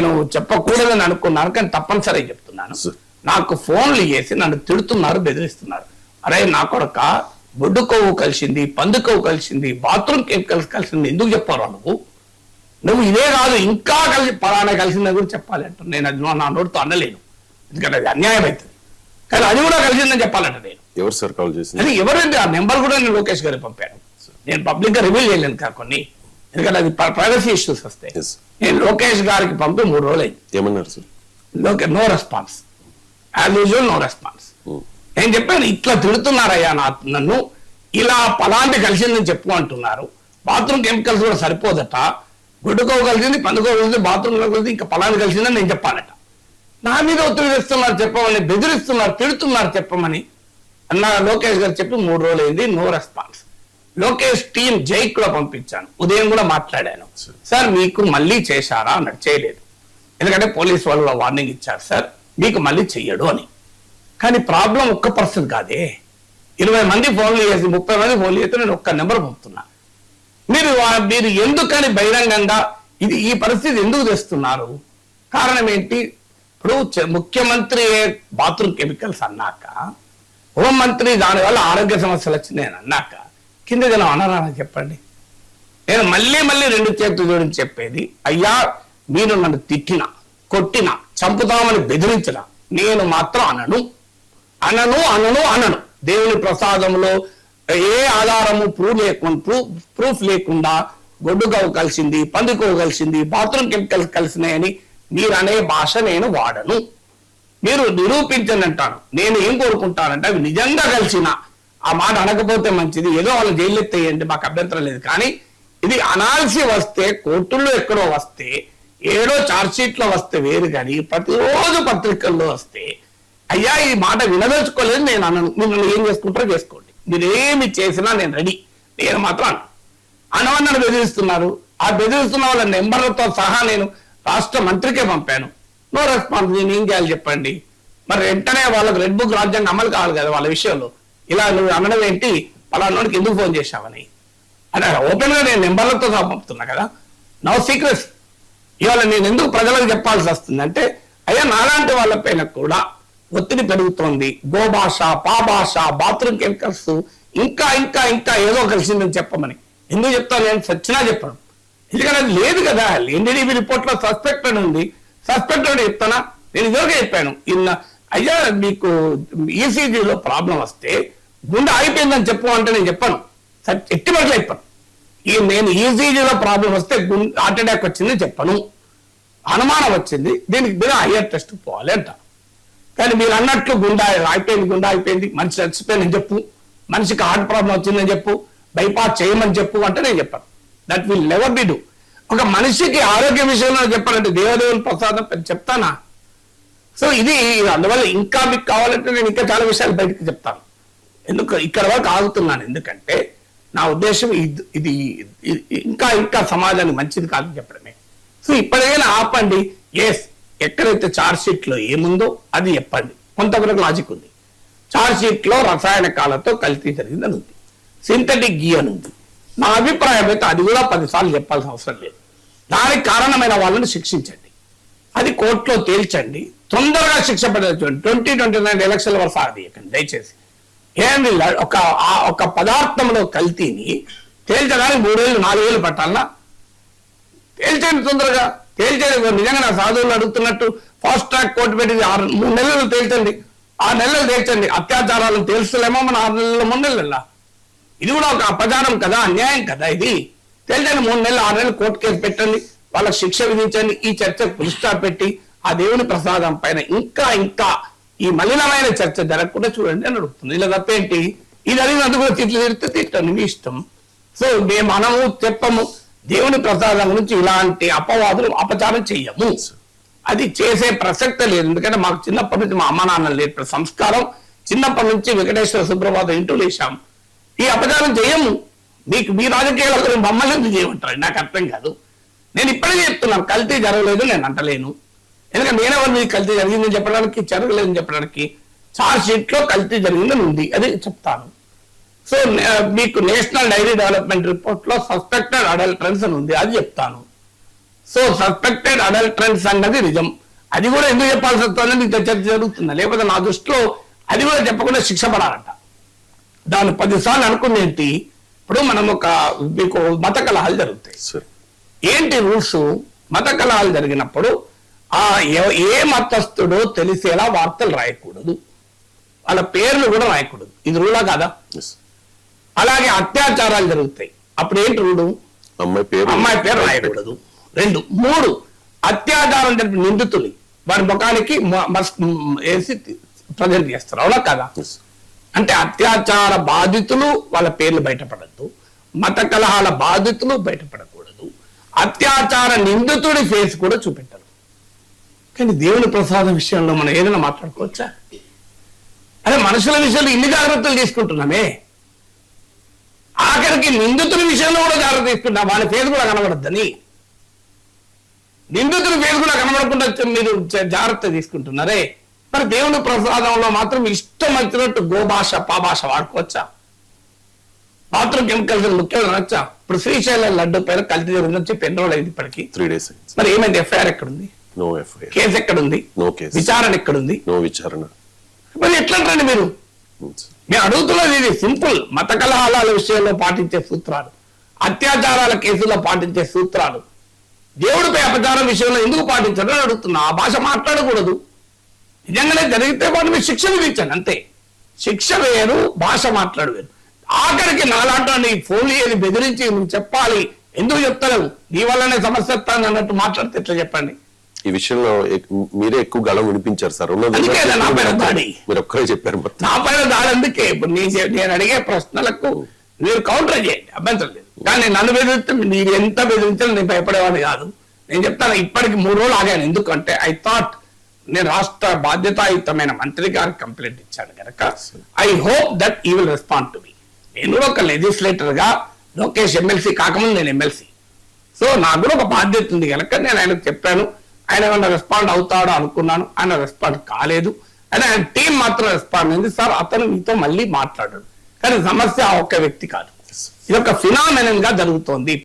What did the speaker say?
నేను చెప్పకూడదని అనుకున్నాను కానీ తప్పనిసరిగా చెప్తున్నాను. నాకు ఫోన్లు చేసి నన్ను తిడుతున్నారు బెదిరిస్తున్నారు. అరే నా కొడక బొడ్డు కొవ్వు కలిసింది పందు కొవ్వు కలిసింది బాత్రూమ్ కెమికల్స్ కలిసింది ఎందుకు చెప్పారు నువ్వు? నువ్వు ఇదే కాదు ఇంకా కలిసి పలానా కలిసిందని కూడా చెప్పాలి అంట. నేను అది నా నోటితో అనలేను. ఎందుకంటే అది అన్యాయం అవుతుంది కానీ అది కూడా కలిసిందని చెప్పాలంట నేను. ఎవరు సార్ కాల్ అది ఎవరంటే ఆ నెంబర్ కూడా నేను లోకేష్ గారికి పంపాను. నేను పబ్లిక్గా రివీల్ చేయలేను కా కొన్ని. ఎందుకంటే అది ప్రైవసీ ఇష్యూస్ వస్తాయి. నేను లోకేష్ గారికి పంపి మూడు రోజులు అయింది ఏమన్నారు సార్? లోకే no response. As usual no response. Um. నేను చెప్పాను ఇట్లా తిడుతున్నారయ్యా నా నన్ను. ఇలా పలాంటి కలిసిందని చెప్పు అంటున్నారు. బాత్రూమ్ కెమికల్స్ కూడా సరిపోదట. గుడ్డుకో కలిసింది పందుకో కలిసింది బాత్రూమ్ కలిసింది ఇంకా పలాంటి కలిసిందని నేను చెప్పానట నా మీద ఒత్తిడి తెస్తున్నారు చెప్పమని బెదిరిస్తున్నారు తిడుతున్నారు చెప్పమని అన్న లోకేష్ గారు చెప్పి మూడు రోజులు అయింది నో రెస్పాన్స్. లోకేష్ టీం జైక్ కూడా పంపించాను. ఉదయం కూడా మాట్లాడాను. సార్. మీకు మళ్ళీ చేశారా అన్నట్టు చేయలేదు. ఎందుకంటే పోలీస్ వాళ్ళు వార్నింగ్ ఇచ్చారు. సార్ మీకు మళ్ళీ చెయ్యడు అని. కానీ ప్రాబ్లం ఒక్క పర్సన్ కాదే. ఇరవై మంది ఫోన్లు చేసి ముప్పై మంది ఫోన్లు చేస్తే నేను ఒక్క నెంబర్ పంపుతున్నా. మీరు మీరు ఎందుకని బహిరంగంగా ఇది ఈ పరిస్థితి ఎందుకు తెస్తున్నారు? కారణం ఏంటి? ఇప్పుడు ముఖ్యమంత్రి బాత్రూమ్ కెమికల్స్ అన్నాక హోంమంత్రి దానివల్ల ఆరోగ్య సమస్యలు వచ్చినాయని అన్నాక కింద జనం అనరానని చెప్పండి. నేను మళ్ళీ మళ్ళీ రెండు చేతులు జోడించి చెప్పేది అయ్యా మీరు నన్ను తిట్టిన కొట్టిన చంపుతామని బెదిరించిన నేను మాత్రం అనను. అనను అనను అనను. దేవుని ప్రసాదంలో ఏ ఆధారము ప్రూఫ్ లేకుండా ప్రూఫ్ ప్రూఫ్ లేకుండా గొడ్డుగవు కలిసింది పందికొవ్వు కలిసింది బాత్రూమ్ కెమికల్స్ కలిసినాయని మీరు అనే భాష నేను వాడను. మీరు నిరూపించండి అంటాను నేను ఏం కోరుకుంటానంటే అవి నిజంగా కలిసిన ఆ మాట అనకపోతే మంచిది. ఏదో వాళ్ళు జైలు ఎత్తేయండి మాకు అభ్యంతరం లేదు. కానీ ఇది అనాల్సి వస్తే కోర్టుల్లో ఎక్కడో వస్తే ఏడో చార్జ్షీట్లో లో వస్తే వేరు కానీ ప్రతిరోజు పత్రికల్లో వస్తే అయ్యా ఈ మాట వినదలుచుకోలేదు నేను అనను మిమ్మల్ని ఏం చేసుకుంటారో చేసుకోండి. మీరేమి చేసినా నేను రెడీ. నేను మాత్రం అనవన్నను బెదిరిస్తున్నారు. ఆ బెదిరిస్తున్న వాళ్ళ నెంబర్లతో సహా నేను రాష్ట్ర మంత్రికే పంపాను. నో రెస్పాన్స్ నేను ఏం చేయాలి చెప్పండి? మరి వెంటనే వాళ్ళకి రెడ్ బుక్ రాజ్యాంగం అమలు కావాలి కదా వాళ్ళ విషయంలో. ఇలా నువ్వు అనడం ఏంటి? పలానాడికి ఎందుకు ఫోన్ చేశావని. అని ఓపెన్గా నేను నెంబర్లతో సహా పంపుతున్నా కదా. నో సీక్రెట్స్ ఇవాళ నేను ఎందుకు ప్రజలకు చెప్పాల్సి వస్తుంది అంటే అయ్యా నాలాంటి వాళ్ళపైన కూడా ఒత్తిడి పెరుగుతోంది. గోభాష పాభాష బాత్రూమ్ కెమికల్స్ ఇంకా ఇంకా ఇంకా ఏదో కలిసిందని చెప్పమని. ఎందుకు చెప్తాను? నేను సచ్చినా చెప్పను. ఎందుకంటే అది లేదు కదా. ఎన్డీడీబీ రిపోర్ట్లో అని ఉంది. సస్పెక్టెడ్ చెప్తానా? నేను ఇదివరకే చెప్పాను. ఇన్న అయ్యా మీకు ఈసీజీలో ప్రాబ్లం వస్తే గుండె ఆగిపోయిందని చెప్పు అంటే నేను చెప్పాను. ఎట్టి పట్ల చెప్పాను. ఈ నేను ఈజీగా ప్రాబ్లం వస్తే గుండె హార్ట్ అటాక్ వచ్చిందని చెప్పను. అనుమానం వచ్చింది దీనికి మీరు హయ్యర్ టెస్ట్ పోవాలి అంట. కానీ మీరు అన్నట్లు గుండా అయిపోయింది గుండా అయిపోయింది మనిషి చచ్చిపోయిందని చెప్పు. మనిషికి హార్ట్ ప్రాబ్లం వచ్చిందని చెప్పు. బైపాస్ చేయమని చెప్పు అంటే నేను చెప్పాను. That will never be do ఒక మనిషికి ఆరోగ్య విషయంలో చెప్పాలంటే దేవదేవుని ప్రసాదం చెప్తానా? సో ఇది అందువల్ల ఇంకా మీకు కావాలంటే నేను ఇంకా చాలా విషయాలు బయటకు చెప్తాను. ఎందుకు ఇక్కడ వరకు ఆగుతున్నాను? ఎందుకంటే నా ఉద్దేశం ఇది ఇది ఇంకా ఇంకా సమాజానికి మంచిది కాదని చెప్పడమే. సో ఇప్పటికైనా ఆపండి. ఎస్ ఎక్కడైతే చార్జ్షీట్లో ఏముందో అది చెప్పండి. కొంతవరకు లాజిక్ ఉంది. చార్జ్ షీట్ రసాయనకాలతో కల్తీ జరిగిందని ఉంది. సింథటిక్ గీ అని ఉంది. నా అభిప్రాయం అయితే అది కూడా పదిసార్లు చెప్పాల్సిన అవసరం లేదు. దానికి కారణమైన వాళ్ళని శిక్షించండి. అది కోర్టులో తేల్చండి. తొందరగా శిక్ష పడవచ్చు ట్వంటీ ట్వంటీ నైన్ ఎలక్షన్ల వరకు సాగదీయకండి. దయచేసి. ఏంది ఒక ఆ- ఒక పదార్థంలో కల్తీని తేల్చడానికి మూడేళ్ళు నాలుగేళ్ళు పట్టాలనా తేల్చేయండి తొందరగా. తేల్చేది నిజంగా నా సాధువులు అడుగుతున్నట్టు ఫాస్ట్ ట్రాక్ కోర్టు పెట్టింది. ఆరు మూడు నెలలు తేల్చండి. ఆరు నెలలు తేల్చండి. అత్యాచారాలను తేల్చలేమో మన ఆరు నెలల మూడు నెలల ఇది కూడా ఒక అపచారం కదా? అన్యాయం కదా ఇది? తేల్చండి మూడు నెలలు ఆరు నెలలు కోర్టు కేసు పెట్టండి. వాళ్ళకి శిక్ష విధించండి. ఈ చర్చకు పులిస్టాప్ పెట్టి ఆ దేవుని ప్రసాదం పైన ఇంకా ఇంకా ఈ మలినమైన చర్చ జరగకుండా చూడండి అని అడుగుతుంది. ఇలా తప్పేంటి? ఇది అడిగినందుకు కూడా తిట్లు తిరిగితే తిట్టండి మీ ఇష్టం. సో మేము మనము చెప్పము దేవుని ప్రసాదం గురించి ఇలాంటి అపవాదులు అపచారం చెయ్యము. అది చేసే ప్రసక్తే లేదు. ఎందుకంటే మాకు చిన్నప్పటి నుంచి మా అమ్మ నాన్న నేర్పిన సంస్కారం చిన్నప్పటి నుంచి వెంకటేశ్వర సుప్రభాతం ఇంటూ లేచాం. ఈ అపచారం చేయము మీకు మీ రాజకీయాల మమ్మల్ని ఎందుకు చేయమంటారు? నాకు అర్థం కాదు. నేను ఇప్పుడే చెప్తున్నాను కల్తీ జరగలేదు నేను అంటలేను. ఎందుకంటే నేనెవరు మీకు కల్తీ జరిగిందని చెప్పడానికి జరగలేదని చెప్పడానికి చార్జ్ షీట్లో కల్తీ జరిగిందని ఉంది. అది చెప్తాను. సో మీకు నేషనల్ డైరీ డెవలప్మెంట్ రిపోర్ట్లో సస్పెక్టెడ్ అడల్టరెన్స్ అని ఉంది. అది చెప్తాను. సో సస్పెక్టెడ్ అడల్ట్రెన్స్ అన్నది నిజం. అది కూడా ఎందుకు చెప్పాల్సి వస్తుందని ఇంత చర్చ జరుగుతుంది. లేకపోతే నా దృష్టిలో అది కూడా చెప్పకుండా శిక్ష పడాలంట. దాన్ని పదిసార్లు అనుకుంది ఏంటి? ఇప్పుడు మనం ఒక మీకు మత కలహాలు జరుగుతాయి. ఏంటి రూల్స్? మత కలహాలు జరిగినప్పుడు ఆ ఏ మతస్థుడో తెలిసేలా వార్తలు రాయకూడదు. వాళ్ళ పేర్లు కూడా రాయకూడదు. ఇది రూలా కాదా? అలాగే అత్యాచారాలు జరుగుతాయి. అప్పుడు ఏంటి రూలు? అమ్మాయి పేరు అమ్మాయి పేరు రాయకూడదు. రెండు మూడు అత్యాచారం జరిపి నిందితులు వారి ముఖానికి వేసి ప్రజెంట్ చేస్తారు అవునా కదా? అంటే అత్యాచార బాధితులు వాళ్ళ పేర్లు బయటపడద్దు. మత కలహాల బాధితులు బయటపడకూడదు. అత్యాచార నిందితుడి ఫేస్ కూడా చూపెట్టరు కానీ దేవుని ప్రసాదం విషయంలో మనం ఏదైనా మాట్లాడుకోవచ్చా? అదే మనుషుల విషయంలో ఇన్ని జాగ్రత్తలు తీసుకుంటున్నామే. ఆఖరికి నిందితుల విషయంలో కూడా జాగ్రత్త తీసుకుంటాం వాళ్ళ ఫేస్ కూడా కనబడద్దని. నిందితుల ఫేస్ కూడా కనబడకుండా మీరు జాగ్రత్త తీసుకుంటున్నారే. మరి దేవుని ప్రసాదంలో మాత్రం ఇష్టం వచ్చినట్టు గోభాష పాభాష వాడుకోవచ్చా? బాత్రూమ్ కెమికల్స్ ముఖ్యంగా నచ్చా ఇప్పుడు శ్రీశైలం లడ్డు పైన కల్తీ జరిగిందని చెప్పి ఎన్ని రోజులు అయింది ఇప్పటికి త్రీ డేస్ మరి ఏమైంది? ఎఫ్ఐఆర్ ఎక్కడుంది? నో ఎఫ్ఐఆర్ కేసు ఎక్కడుంది? నో కేసు విచారణ ఎక్కడుంది? నో విచారణ. మరి ఎట్లంటారండి మీరు? మేము అడుగుతున్నది ఇది సింపుల్. మత కలహాల విషయంలో పాటించే సూత్రాలు. అత్యాచారాల కేసుల్లో పాటించే సూత్రాలు. దేవుడిపై అపచారం విషయంలో ఎందుకు పాటించారు అని అడుగుతున్నా. ఆ భాష మాట్లాడకూడదు. నిజంగానే జరిగితే వాటి మీద శిక్ష విధించాను అంతే. శిక్ష వేరు భాష మాట్లాడు వేరు. ఆఖరికి నాలాంటి ఫోన్లు ఏది బెదిరించి నువ్వు చెప్పాలి. ఎందుకు చెప్తలేవు? నీ వల్లనే సమస్య వస్తాను అన్నట్టు మాట్లాడితే ఎట్లా చెప్పండి? ఈ విషయంలో మీరే ఎక్కువ గళం వినిపించారు సార్. మీరు ఒక్కరే చెప్పారు నా పైన దాడి అందుకే. నేను అడిగే ప్రశ్నలకు మీరు కౌంటర్ చేయండి. అభ్యంతరం లేదు. కానీ నన్ను బెదిరిస్తే మీరు ఎంత బెదిరించినా నేను భయపడేవాడిని కాదు. నేను చెప్తాను ఇప్పటికి మూడు రోజులు ఆగాను. ఎందుకంటే ఐ థాట్ నేను రాష్ట్ర బాధ్యతాయుతమైన మంత్రి గారికి కంప్లైంట్ ఇచ్చాను కనుక I hope that he will respond to me నేను కూడా ఒక లెజిస్లేటర్గా లోకేష్ ఎమ్మెల్సీ కాకముందు నేను ఎమ్మెల్సీ. సో నాకు కూడా ఒక బాధ్యత ఉంది కనుక నేను ఆయనకు చెప్పాను. ఆయన ఏమన్నా రెస్పాండ్ అవుతాడో అనుకున్నాను. ఆయన రెస్పాండ్ కాలేదు. అని ఆయన టీం మాత్రం రెస్పాండ్ అయింది. సార్ అతను మీతో మళ్ళీ మాట్లాడాడు. కానీ సమస్య ఒక్క వ్యక్తి కాదు. ఇది ఒక ఫినామినన్గా జరుగుతోంది.